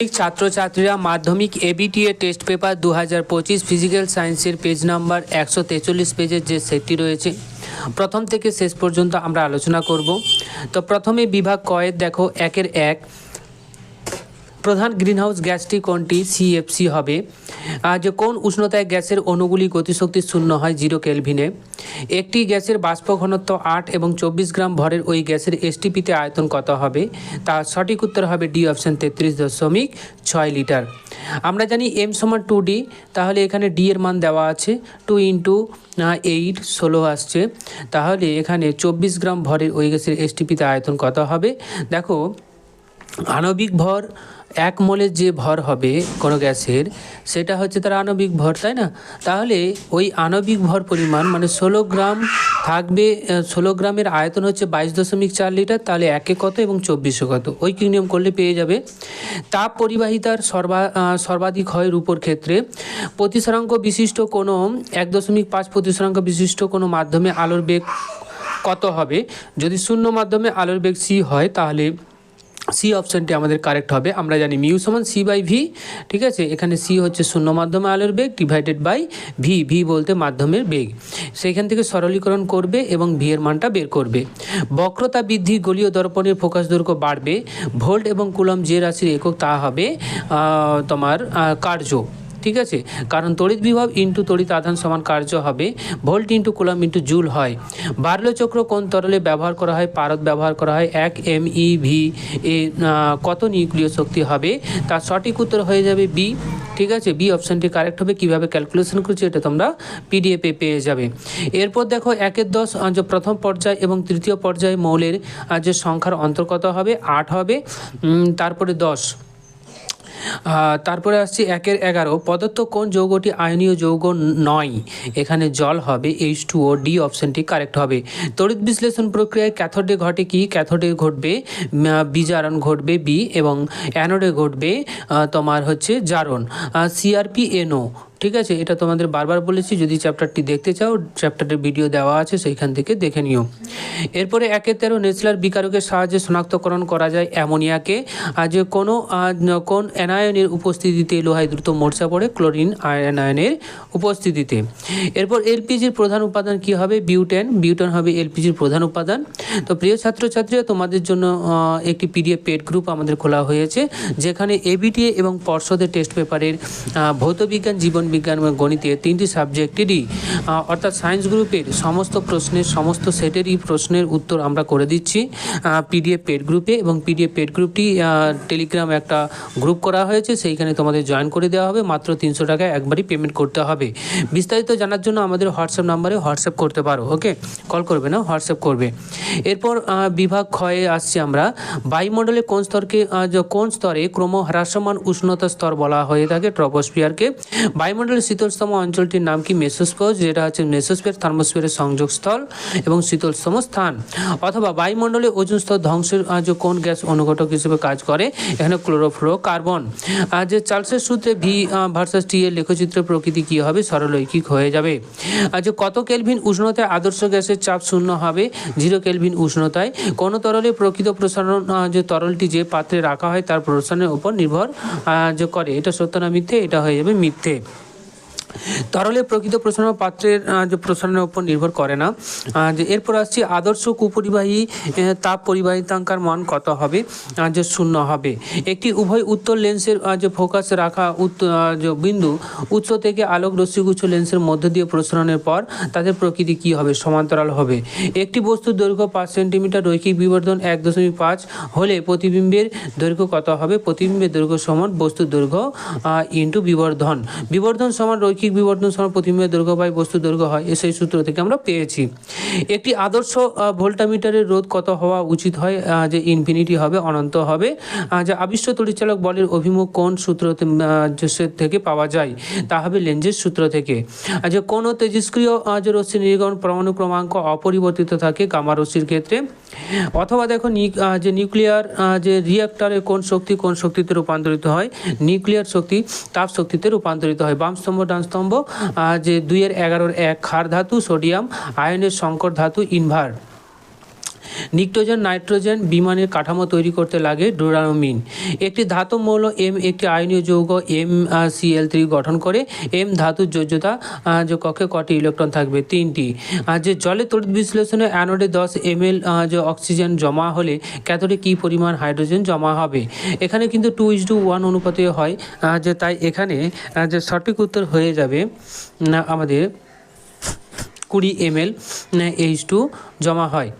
ছাত্রছাত্রীরা মাধ্যমিক ABTA test paper দু হাজার পঁচিশ ফিজিক্যাল সায়েন্সের পেজ নাম্বার একশো তেচল্লিশ পেজের যে সেটটি রয়েছে, প্রথম থেকে শেষ পর্যন্ত আমরা আলোচনা করব। তো প্রথমে বিভাগ কয়ের দেখো, একের এক। প্রধান গ্রিনহাউস গ্যাসটি কোনটি? সিএফসি হবে। যে কোন উষ্ণতায় গ্যাসের অণুগুলি গতিশক্তি শূন্য হয়? জিরো কেলভিনে। একটি গ্যাসের বাষ্প ঘনত্ব আট এবং চব্বিশ গ্রাম ভরের ওই গ্যাসের এসটিপিতে আয়তন কত হবে? তার সঠিক উত্তর হবে ডি অপশান তেত্রিশ দশমিক ছয় লিটার। আমরা জানি এম সমান টু ডি তাহলে এখানে ডি এর মান দেওয়া আছে। টু ইন্টু এইট ষোলো আসছে। তাহলে এখানে চব্বিশ গ্রাম ভরের ওই গ্যাসের এসটিপিতে আয়তন কত হবে? দেখো আণবিক ভর এক মোলের যে ভর হবে কোনো গ্যাসের, সেটা হচ্ছে তার আণবিক ভর, তাই না? তাহলে ওই আণবিক ভর পরিমাণ মানে ষোলো গ্রাম থাকবে ষোলো গ্রামের আয়তন হচ্ছে বাইশ দশমিক চার লিটার, তাহলে একে কত এবং চব্বিশে কত? ওই নিয়ম করলে পেয়ে যাবে? তাপ পরিবাহিতার সর্বা সর্বাধিক হয় রূপর ক্ষেত্রে প্রতিসরাঙ্ক বিশিষ্ট কোনো এক দশমিক পাঁচ প্রতিসরাঙ্ক বিশিষ্ট কোনো মাধ্যমে আলোর বেগ কত হবে? যদি শূন্য মাধ্যমে আলোর বেগ সি হয়, তাহলে সি অপশানটি আমাদের কারেক্ট হবে। আমরা জানি মিউ সমান সি বাই ভি ঠিক আছে? এখানে সি হচ্ছে শূন্য মাধ্যমে আলোর বেগ ডিভাইডেড বাই ভি ভি বলতে মাধ্যমের বেগ। সেইখান থেকে সরলীকরণ করবে এবং ভি এর মানটা বের করবে। বক্রতা বৃদ্ধি গলীয় দর্পণের ফোকাস দৈর্ঘ্য বাড়বে। ভোল্ট এবং কুলম যে রাশির একক তা হবে তোমার কার্য। ঠিক আছে? কারণ তড়িৎ বিভব ইন্টু তড়িৎ আধান সমান কার্য হবে volt into coulomb into joule হয়। বার্লো চক্র কোন তরলে ব্যবহার করা হয়? পারদ ব্যবহার করা হয়। এক এম ই ভি এ কত নিউক্লিয় শক্তি হবে? তার সঠিক উত্তর হয়ে যাবে বি ঠিক আছে? বি অপশানটি কারেক্ট হবে। কীভাবে ক্যালকুলেশন করছি এটা তোমরা পিডিএফে পেয়ে যাবে। এরপর দেখো একের দশ যে প্রথম পর্যায় এবং তৃতীয় পর্যায়ে মৌলের যে সংখ্যার অন্তর্গত হবে, আট হবে তারপরে দশ। তারপরে আসছি একের এগারো। পদার্থ কোন যৌগটি আয়নীয় যৌগ নয়? এখানে জল হবে এইচ টু ও ডি অপশানটি কারেক্ট হবে। তড়িৎ বিশ্লেষণ প্রক্রিয়ায় ক্যাথোডে ঘটে কি? ক্যাথোডে ঘটবে বিজারণ ঘটবে বি এবং অ্যানোডে ঘটবে তোমার হচ্ছে জারণ। সিআরপি এনও ঠিক আছে, এটা তোমাদের বারবার বলেছি, যদি চ্যাপ্টারটি দেখতে চাও চ্যাপ্টারের ভিডিও দেওয়া আছে, সেইখান থেকে দেখে নিও। এরপরে একে তেরো নেচলার বিকারকের সাহায্যে শনাক্তকরণ করা যায় অ্যামোনিয়াকে যে কোনো কোন অ্যানায়নের উপস্থিতিতে লোহায় দ্রুত মোর্চা পড়ে? ক্লোরিন অ্যানায়নের উপস্থিতিতে। এরপর এলপিজির প্রধান উপাদান কি হবে? বিউটেন। বিউটেন হবে এলপিজির প্রধান উপাদান। তো প্রিয় ছাত্রছাত্রীরা, তোমাদের জন্য একটি পিডিএফ পেড গ্রুপ আমাদের খোলা হয়েছে, যেখানে এবিটিএ এবং পর্ষদের টেস্ট পেপারের ভৌতবিজ্ঞান জীবনবিজ্ঞান এবং গণিতের তিনটি সাবজেক্টেরই অর্থাৎ সায়েন্স গ্রুপের সমস্ত প্রশ্নের, সমস্ত সেটেরই প্রশ্নের উত্তর আমরা করে দিচ্ছি পিডিএফ পেড গ্রুপে এবং পিডিএফ পেড গ্রুপটি টেলিগ্রাম একটা গ্রুপ করা হয়েছে, সেইখানে তোমাদের জয়েন করে দেওয়া হবে, মাত্র তিনশো টাকা একবারই পেমেন্ট করতে হবে। বিস্তারিত জানার জন্য আমাদের হোয়াটসঅ্যাপ নাম্বারে হোয়াটসঅ্যাপ করতে পারো, ওকে? কল করবে না, হোয়াটসঅ্যাপ করবে। এরপর বিভাগ ক্ষয়ে আসছি আমরা। বায়ুমণ্ডলে কোন স্তরকে কোন স্তরে ক্রম হ্রাসমান উষ্ণতা স্তর বলা হয়ে থাকে, ট্রপোস্ফিয়ারকে। বায়ুমণ্ডলের শীতলতম অঞ্চলটির নাম কি মেসোস্পোজ যেটা হচ্ছে মেসোস্ফিয়ার থার্মোস্ফিয়ারের সংযোগস্থল এবং শীতলতম স্থান? অথবা বায়ুমণ্ডলে ওজন স্তর ধ্বংসের যে কোন গ্যাস অনুঘটক হিসেবে কাজ করে? এখানে ক্লোরোফ্লোরো কার্বন আর যে চার্লসের সূত্রে ভি ভার্সাস টি এর লেখচিত্রের প্রকৃতি কী হবে? সরলরৈখিক হয়ে যাবে। আর যে কত কেলভিন উষ্ণতায় আদর্শ গ্যাসের চাপ শূন্য হবে? জিরো কেলভিন উষ্ণতায়। কোন তরলে প্রকৃত প্রসারণ যে তরলটি যে পাত্রে রাখা হয়, তার প্রসারণের উপর নির্ভর যে করে। এটা সত্য না মিথ্যে? এটা হয়ে যাবে মিথ্যে। তরলে প্রকৃত প্রসারণ পাত্রের যে প্রসারণের উপর নির্ভর করে না। যে এরপর আসছি, আদর্শ কুপরিবাহী তাপ পরিবাহিতাঙ্কার মান কত হবে? যে শূন্য হবে। একটি উভয় উত্তর লেন্সের যে ফোকাস রাখা যে বিন্দু, উৎস থেকে আলোক রশ্মিগুচ্ছ লেন্সের মধ্য দিয়ে প্রসারণের পর তাদের প্রকৃতি কি হবে? সমান্তরাল হবে। একটি বস্তুর দৈর্ঘ্য পাঁচ সেন্টিমিটার, রৈখিক বিবর্ধন এক দশমিক পাঁচ হলে প্রতিবিম্বের দৈর্ঘ্য কত হবে? প্রতিবিম্বের দৈর্ঘ্য সমান বস্তুর দৈর্ঘ্য ইন্টু বিবর্ধন। বিবর্ধন সমান রৈখিক বিবর্ধন সমান প্রতিবিম্বের দৈর্ঘ্য বাই বস্তুর দৈর্ঘ্য হয় সেই সূত্র থেকে আমরা পেয়েছি। একটি আদর্শ ভোল্টামিটারের রোধ কত হওয়া উচিত হয়? যে ইনফিনিটি হবে, অনন্ত হবে। যে আবিষ্ট তড়িৎচালক বলের অভিমুখ কোন সূত্র থেকে পাওয়া যায়, তা হবে লেঞ্জের সূত্র থেকে। যে কোন তেজস্ক্রিয় যে রশ্মি নির্গমন পরমাণু ক্রমাঙ্ক অপরিবর্তিত থাকে গামা রশ্মির ক্ষেত্রে। অথবা দেখো যে নিউক্লিয়ার যে রিয়াক্টরে কোন শক্তি কোন শক্তিতে রূপান্তরিত হয়? নিউক্লিয়ার শক্তি, তাপ শক্তিতে রূপান্তরিত হয়। বাম স্তম্ভ, ডান স্তম্ভ যে দুইয়ের এগারোর এক ক্ষার ধাতু সোডিয়াম আয়নের সংকর ধাতু ইনভার। নিক্টোজেন নাইট্রোজেন বিমানের কাঠামো তৈরি করতে লাগে ডুরামিন। একটি ধাতু মৌল এম, একটি আয়নীয় যৌগ এম সিএল থ্রি গঠন করে এম ধাতুর যোজ্যতা যে কক্ষে কটি ইলেকট্রন থাকবে, তিনটি। যে জলে তড়িৎ বিশ্লেষণে অ্যানোডে দশ এম এল যে অক্সিজেন জমা হলে ক্যাথোডে কী পরিমাণ হাইড্রোজেন জমা হবে? এখানে কিন্তু টু ইস টু ওয়ান অনুপাতে হয় যে তাই এখানে যে সঠিক উত্তর হয়ে যাবে আমাদের কুড়ি এম এল এইচ টু জমা হয়।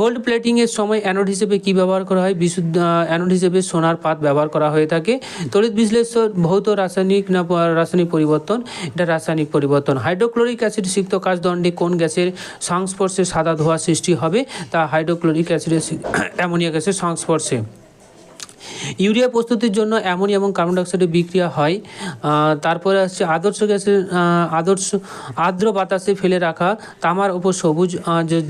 গোল্ড প্লেটিংয়ের সময় অ্যানোড হিসেবে কী ব্যবহার করা হয়? বিশুদ্ধ অ্যানোড হিসেবে সোনার পাত ব্যবহার করা হয়ে থাকে। তড়িৎ বিশ্লেষণ, ভৌত রাসায়নিক না রাসায়নিক পরিবর্তন? এটা রাসায়নিক পরিবর্তন। হাইড্রোক্লোরিক অ্যাসিড সিক্ত কাজদণ্ডে কোন গ্যাসের সংস্পর্শে সাদা ধোঁয়া সৃষ্টি হবে? তা হাইড্রোক্লোরিক অ্যাসিডের অ্যামোনিয়া গ্যাসের সংস্পর্শে। ইউরিয়া প্রস্তুতির জন্য অ্যামোনিয়া এবং কার্বন ডাইঅক্সাইডের বিক্রিয়া হয়। তারপরে আসছে আদর্শ গ্যাসের আদর্শ, আর্দ্র বাতাসে ফেলে রাখা তামার উপর সবুজ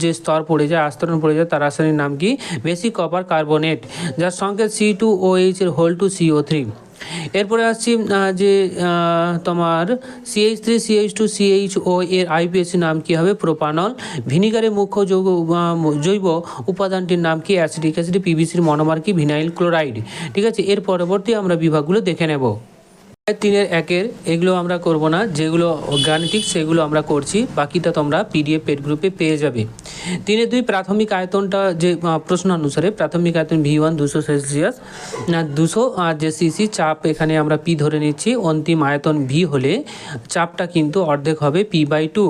যে স্তর পড়ে যায়, আস্তরণ পড়ে যায়, তার রাসায়নিক নাম কি? বেশি কপার কার্বনেট, যার সঙ্গে সি টু ও এইচ এর হোল টু সিও থ্রি এরপরে আসছি যে তোমার CH three CH two CH O এর আইপিএসি নাম কি হবে? প্রোপানল ভিনিগারের মুখ্য যৌগ জৈব উপাদানটির নাম কি? অ্যাসিডিক অ্যাসিড পিভিসির মনোমার কি? ভিনাইল ক্লোরাইড ঠিক আছে? এর পরবর্তী আমরা বিভাগগুলো দেখে নেব। তিনের একের এগুলো আমরা করব না, যেগুলো গাণিতিক সেগুলো আমরা করছি, বাকিটা তোমরা পিডিএফ পেড গ্রুপে পেয়ে যাবে। তিনের দুই প্রাথমিক আয়তনটা যে প্রশ্ন অনুসারে, প্রাথমিক আয়তন ভি ওয়ান দুশো সেলসিয়াস দুশো আর যে সিসি চাপ এখানে আমরা পি ধরে নিচ্ছি, অন্তিম আয়তন ভি হলে চাপটা কিন্তু অর্ধেক হবে পি বাই টু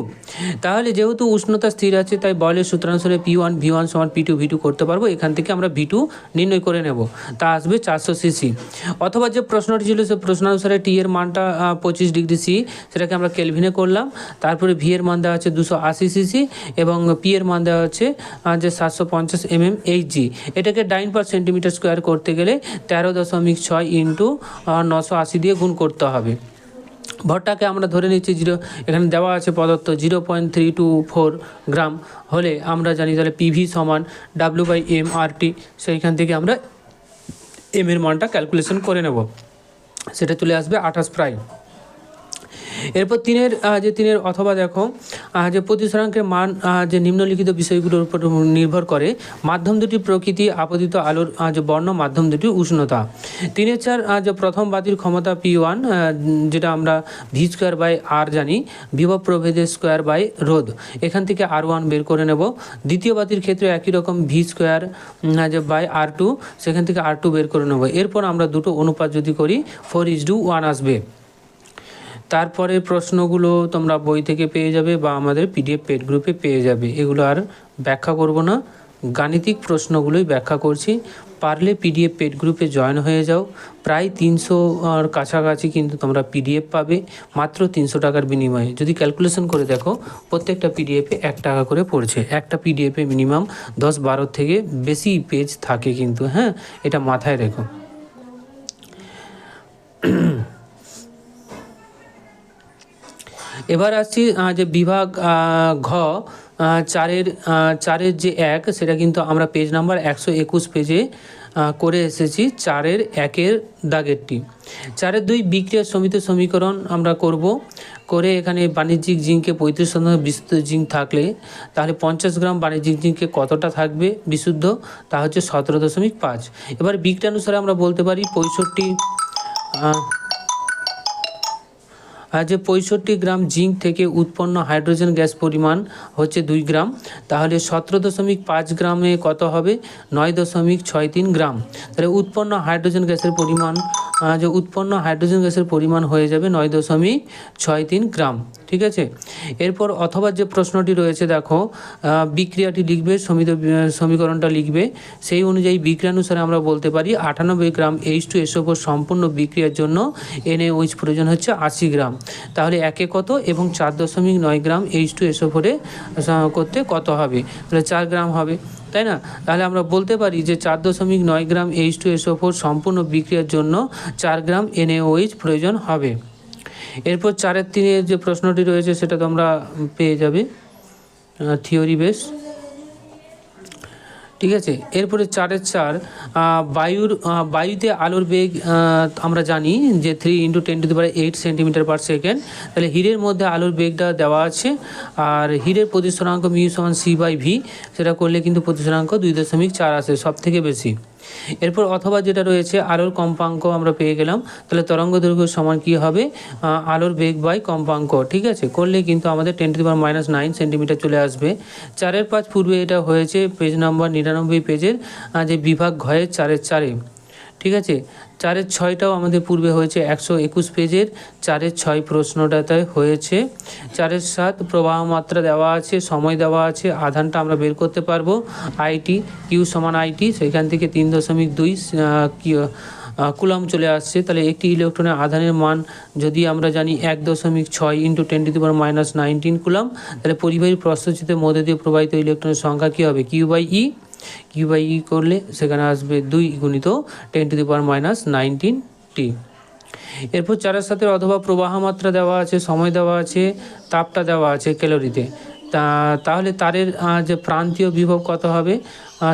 তাহলে যেহেতু উষ্ণতা স্থির আছে, তাই বলের সূত্রানুসারে পি ওয়ান ভি ওয়ান সমান পি টু ভি টু করতে পারব, এখান থেকে আমরা ভি টু নির্ণয় করে নেব। তা আসবে চারশো সিসি অথবা যে প্রশ্নটি ছিল, সে প্রশ্নানুসারে টি এর মানটা পঁচিশ ডিগ্রি সি, সেটাকে আমরা কেলভিনে করলাম। তারপরে ভি এর মান দেওয়া হচ্ছে দুশো আশি সিসি এবং পি এর মান দেওয়া হচ্ছে যে সাতশো পঞ্চাশ এম এম এইচ জি। এটাকে ডাইন পার সেন্টিমিটার স্কোয়ার করতে গেলে তেরো দশমিক ছয় ইন্টু নশো আশি দিয়ে গুণ করতে হবে। ভরটাকে আমরা ধরে নিচ্ছি জিরো, এখানে দেওয়া আছে প্রদত্ত zero point three two four gram. হলে আমরা জানি তাহলে পিভি সমান W by M R T সেইখান থেকে আমরা এম এর মানটা ক্যালকুলেশন করে নেব। সেটা চলে আসবে আঠাশ প্রায় এরপর তিনের যে তিনের অথবা দেখো যে প্রতিসরাঙ্কের মান যে নিম্নলিখিত বিষয়গুলোর উপর নির্ভর করে, মাধ্যম দুটি প্রকৃতি আপতিত আলোর যে বর্ণ, মাধ্যম দুটি উষ্ণতা। তিনের চার যে প্রথম বাতির ক্ষমতা পি ওয়ান যেটা আমরা ভি স্কোয়ার বাই আর জানি বিভব প্রভেদের স্কোয়ার বাই রোধ। এখান থেকে আর ওয়ান বের করে নেব। দ্বিতীয় বাতির ক্ষেত্রে একই রকম ভি স্কোয়ার যে বাই আর টু, সেখান থেকে আর টু বের করে নেব। এরপর আমরা দুটো অনুপাত যদি করি, ফোর ইজ টু, ওয়ান আসবে। তারপরে প্রশ্নগুলো তোমরা বই থেকে পেয়ে যাবে বা আমাদের পিডিএফ পেড গ্রুপে পেয়ে যাবে। এগুলো আর ব্যাখ্যা করব না। গাণিতিক প্রশ্নগুলোই ব্যাখ্যা করছি। পারলে পিডিএফ পেড গ্রুপে জয়েন হয়ে যাও। প্রায় তিনশো আর কাছাকাছি কিন্তু তোমরা পিডিএফ পাবে। মাত্র তিনশো টাকার বিনিময়ে। যদি ক্যালকুলেশন করে দেখো, প্রত্যেকটা পিডিএফে এক টাকা করে পড়ছে। একটা পিডিএফে মিনিমাম দশ বারো থেকে বেশি পেজ থাকে কিন্তু হ্যাঁ? এটা মাথায় রেখো। এবার আসছি যে বিভাগ ঘ চারের চারের যে এক, সেটা কিন্তু আমরা পেজ নাম্বার একশো একুশ পেজে করে এসেছি, চারের একের দাগেরটি। চারের দুই বিক্রিয়া সমিত সমীকরণ আমরা করব। করে এখানে বাণিজ্যিক জিঙ্কে পঁয়ত্রিশ শতাংশ বিশুদ্ধ জিঙ্ক থাকলে, তাহলে পঞ্চাশ গ্রাম বাণিজ্যিক জিঙ্কে কতটা থাকবে বিশুদ্ধ? তা হচ্ছে সতেরো দশমিক পাঁচ। এবার বিক্রিয়ানুসারে আমরা বলতে পারি পঁয়ষট্টি যে পঁয়ষট্টি গ্রাম জিঙ্ক থেকে উৎপন্ন হাইড্রোজেন গ্যাস পরিমাণ হচ্ছে দুই গ্রাম, তাহলে সতেরো দশমিক পাঁচ গ্রামে কত হবে? নয় দশমিক ছয় তিন গ্রাম। তাহলে উৎপন্ন হাইড্রোজেন গ্যাসের পরিমাণ যে উৎপন্ন হাইড্রোজেন গ্যাসের পরিমাণ হয়ে যাবে নয় দশমিক ছয় তিন গ্রাম। ঠিক আছে? এরপর অথবা যে প্রশ্নটি রয়েছে, দেখো বিক্রিয়াটি লিখবে সমিত সমীকরণটা লিখবে। সেই অনুযায়ী বিক্রিয়ানুসারে আমরা বলতে পারি, আটানব্বই গ্রাম এইচ টু এসও সম্পূর্ণ বিক্রিয়ার জন্য এনএইচ প্রয়োজন হচ্ছে আশি গ্রাম। তাহলে একে কত এবং চার দশমিক নয় গ্রাম এইচ টু এসও ফোরে করতে কত হবে? তাহলে চার গ্রাম হবে, তাই না? তাহলে আমরা বলতে পারি যে চার দশমিক নয় gram H two SO four সম্পূর্ণ বিক্রিয়ার জন্য চার গ্রাম এনএওইচ প্রয়োজন হবে। এরপর চারের তিনের যে প্রশ্নটি রয়েছে, সেটা তোমরা পেয়ে যাবে থিওরি বেস ঠিক আছে? এরপরে চারের চার বায়ুর বায়ুতে আলোর বেগ আমরা জানি যে three into ten to power eight centimetre per second তাহলে হীরের মধ্যে আলোর বেগটা দেওয়া আছে, আর হীরের প্রতিসরাঙ্ক মিউ সমান সি বাই ভি সেটা করলে কিন্তু প্রতিসরাঙ্ক দুই দশমিক চার আসে সব থেকে বেশি। এরপর অথবা যেটা রয়েছে, আলোর কম্পাঙ্ক আমরা পেয়ে গেলাম। তাহলে তরঙ্গ দৈর্ঘ্য সমান কী হবে? আলোর বেগ বাই কম্পাঙ্ক, ঠিক আছে? করলে কিন্তু আমাদের ten to power minus nine centimetre চলে আসবে। চারের পাঁচ পূর্বে এটা হয়েছে পেজ নাম্বার নিরানব্বই পেজের যে বিভাগ ঘয়ের চারের চারে। ঠিক আছে? চারের ছয়টাও আমাদের পূর্বে হয়েছে একশো একুশ পেজের, চারের ছয় প্রশ্নটাতে হয়েছে। চারের সাত প্রবাহ মাত্রা দেওয়া আছে, সময় দেওয়া আছে, আধানটা আমরা বের করতে পারব। আইটি, কিউ সমান আইটি সেখান থেকে তিন দশমিক দুই কুলাম চলে আসছে। তাহলে একটি ইলেকট্রনের আধানের মান যদি আমরা জানি এক দশমিক ছয় into ten to the power minus nineteen coulomb তাহলে পরিবাহী প্রস্তচিতের মধ্যে দিয়ে প্রবাহিত ইলেকট্রনের সংখ্যা কী হবে? Q by E. Q by E করলে সেখানে আসবে দুই গুণিত ten to the power minus nineteen টি এরপর চারের সাথে অথবা প্রবাহ মাত্রা দেওয়া আছে, সময় দেওয়া আছে, তাপটা দেওয়া আছে ক্যালোরিতে তা, তাহলে তারের যে প্রান্তীয় বিভব কত হবে?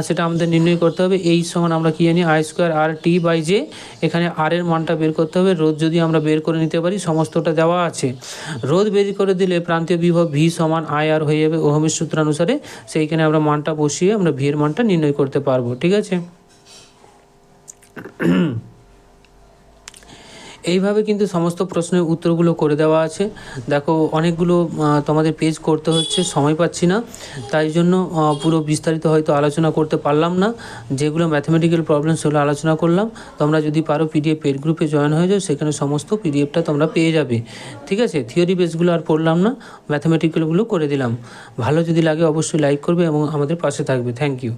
সেটা আমাদের নির্ণয় করতে হবে। এই সমান আমরা কি জানি? I square R T by J এখানে আর এর মানটা বের করতে হবে। রোদ যদি আমরা বের করে নিতে পারি, সমস্তটা দেওয়া আছে। রোদ বের করে দিলে প্রান্তীয় বিভব ভি সমান আই আর হয়ে যাবে ওহমের সূত্রানুসারে। সেইখানে আমরা মানটা বসিয়ে আমরা ভি এর মানটা নির্ণয় করতে পারব। ঠিক আছে? এইভাবে কিন্তু সমস্ত প্রশ্নের উত্তরগুলো করে দেওয়া আছে। দেখো, অনেকগুলো তোমাদের পেজ করতে হচ্ছে, সময় পাচ্ছি না। তাই জন্য পুরো বিস্তারিত হয়তো আলোচনা করতে পারলাম না। যেগুলো ম্যাথমেটিক্যাল প্রবলেম সেগুলো আলোচনা করলাম। তোমরা যদি পারো পিডিএফ পেড গ্রুপে জয়েন হয়ে যাও, সেখানে সমস্ত পিডিএফটা তোমরা পেয়ে যাবে। ঠিক আছে? থিওরি বেসগুলো আর পড়লাম না ম্যাথমেটিক্যালগুলো করে দিলাম। ভালো যদি লাগে অবশ্যই লাইক করবে এবং আমাদের পাশে থাকবে। Thank you